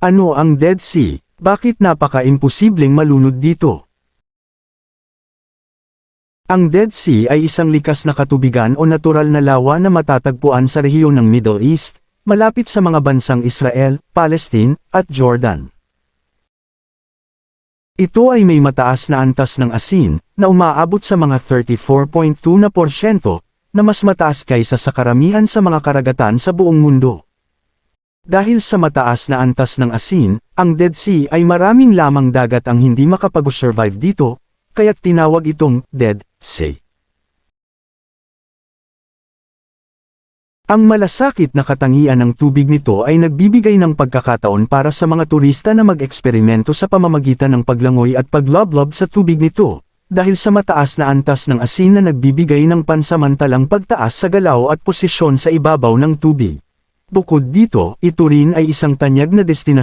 Ano ang Dead Sea? Bakit napaka-imposibleng malunod dito? Ang Dead Sea ay isang likas na katubigan o natural na lawa na matatagpuan sa rehiyon ng Middle East, malapit sa mga bansang Israel, Palestine, at Jordan. Ito ay may mataas na antas ng asin, na umaabot sa mga 34.2 na porsyento, na mas mataas kaysa sa karamihan sa mga karagatan sa buong mundo. Dahil sa mataas na antas ng asin, ang Dead Sea ay maraming lamang dagat ang hindi makapag-survive dito, kaya't tinawag itong Dead Sea. Ang malasakit na katangian ng tubig nito ay nagbibigay ng pagkakataon para sa mga turista na mag-eksperimento sa pamamagitan ng paglangoy at pagloblob sa tubig nito, dahil sa mataas na antas ng asin na nagbibigay ng pansamantalang pagtaas sa galaw at posisyon sa ibabaw ng tubig. Bukod dito, ito rin ay isang tanyag na destinasyon